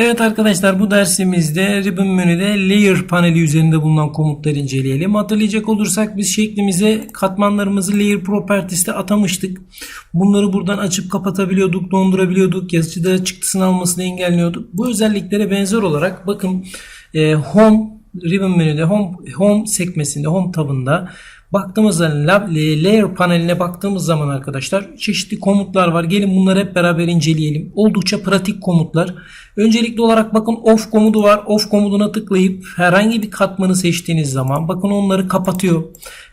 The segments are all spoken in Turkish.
Evet arkadaşlar bu dersimizde Ribbon menüde layer paneli üzerinde bulunan komutları inceleyelim. Hatırlayacak olursak biz şeklimize katmanlarımızı layer properties'te atamıştık. Bunları buradan açıp kapatabiliyorduk, dondurabiliyorduk, yazıcıda çıktısını almasını engelliyorduk. Bu özelliklere benzer olarak bakın e, home Ribbon menüde home, home sekmesinde home tabında baktığımızda layer paneline baktığımız zaman arkadaşlar çeşitli komutlar var. Gelin bunları hep beraber inceleyelim. Oldukça pratik komutlar. Öncelikli olarak bakın off komutu var. Off komutuna tıklayıp herhangi bir katmanı seçtiğiniz zaman bakın onları kapatıyor.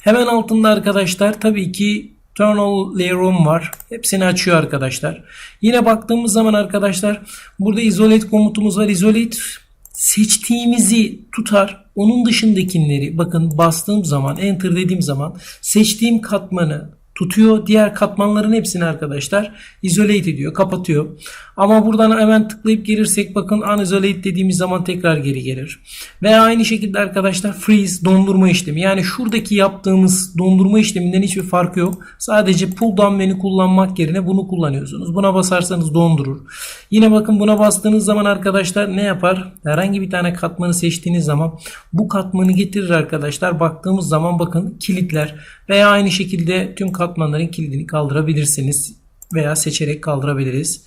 Hemen altında arkadaşlar tabii ki Turn all layer on var. Hepsini açıyor arkadaşlar. Yine baktığımız zaman arkadaşlar burada isolate komutumuz var. Isolate seçtiğimizi tutar. Onun dışındakileri bakın bastığım zaman enter dediğim zaman seçtiğim katmanı tutuyor. Diğer katmanların hepsini arkadaşlar isolate ediyor, kapatıyor. Ama buradan hemen tıklayıp gelirsek bakın unisolate dediğimiz zaman tekrar geri gelir. Veya aynı şekilde arkadaşlar freeze dondurma işlemi. Yani şuradaki yaptığımız dondurma işleminden hiçbir farkı yok. Sadece pull down menü kullanmak yerine bunu kullanıyorsunuz. Buna basarsanız dondurur. Yine bakın buna bastığınız zaman arkadaşlar ne yapar? Herhangi bir tane katmanı seçtiğiniz zaman bu katmanı getirir arkadaşlar. Baktığımız zaman bakın kilitler veya aynı şekilde tüm katmanların kilidini kaldırabilirsiniz veya seçerek kaldırabiliriz.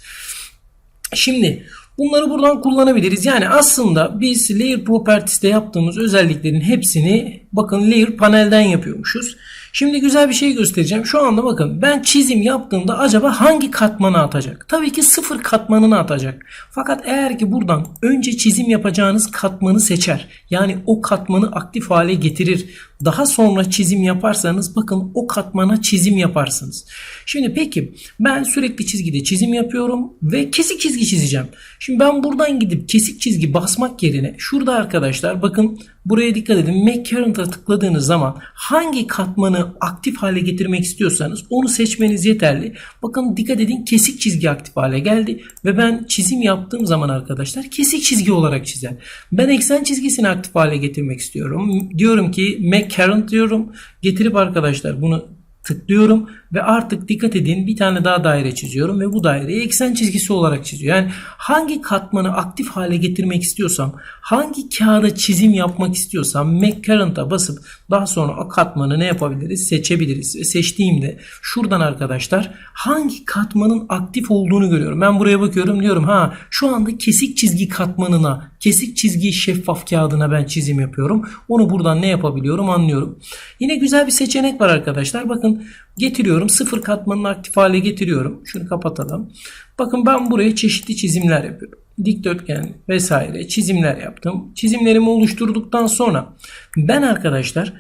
Şimdi bunları buradan kullanabiliriz. Yani aslında biz layer properties'te yaptığımız özelliklerin hepsini bakın layer panelden yapıyormuşuz. Şimdi güzel bir şey göstereceğim. Şu anda bakın ben çizim yaptığımda acaba hangi katmanı atacak? Tabii ki sıfır katmanını atacak. Fakat eğer ki buradan önce çizim yapacağınız katmanı seçer. Yani o katmanı aktif hale getirir. Daha sonra çizim yaparsanız bakın o katmana çizim yaparsınız. Şimdi peki ben sürekli çizgide çizim yapıyorum ve kesik çizgi çizeceğim. Şimdi ben buradan gidip kesik çizgi basmak yerine şurada arkadaşlar bakın buraya dikkat edin. Make Current'a tıkladığınız zaman hangi katmanı aktif hale getirmek istiyorsanız onu seçmeniz yeterli. Bakın dikkat edin kesik çizgi aktif hale geldi ve ben çizim yaptığım zaman arkadaşlar kesik çizgi olarak çizer. Ben eksen çizgisini aktif hale getirmek istiyorum. Diyorum ki Make Current diyorum. Getirip arkadaşlar bunu tıklıyorum ve artık dikkat edin bir tane daha daire çiziyorum ve bu daireyi eksen çizgisi olarak çiziyor. Yani hangi katmanı aktif hale getirmek istiyorsam, hangi kağıda çizim yapmak istiyorsam Make Current'a basıp daha sonra o katmanı ne yapabiliriz? Seçebiliriz. Ve seçtiğimde şuradan arkadaşlar hangi katmanın aktif olduğunu görüyorum. Ben buraya bakıyorum diyorum ha şu anda kesik çizgi katmanına, kesik çizgi şeffaf kağıdına ben çizim yapıyorum. Onu buradan ne yapabiliyorum anlıyorum. Yine güzel bir seçenek var arkadaşlar. Bakın getiriyorum. Sıfır katmanını aktif hale getiriyorum. Şunu kapatalım. Bakın ben buraya çeşitli çizimler yapıyorum. Dikdörtgen vesaire çizimler yaptım. Çizimlerimi oluşturduktan sonra ben arkadaşlar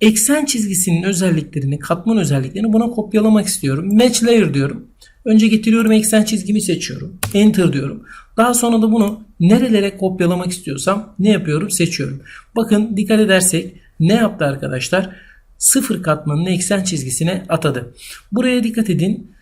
eksen çizgisinin özelliklerini, katman özelliklerini buna kopyalamak istiyorum. Match layer diyorum. Önce getiriyorum eksen çizgimi seçiyorum. Enter diyorum. Daha sonra da bunu nerelere kopyalamak istiyorsam ne yapıyorum? Seçiyorum. Bakın dikkat edersek ne yaptı arkadaşlar? Sıfır katmanını eksen çizgisine atadı. Buraya dikkat edin.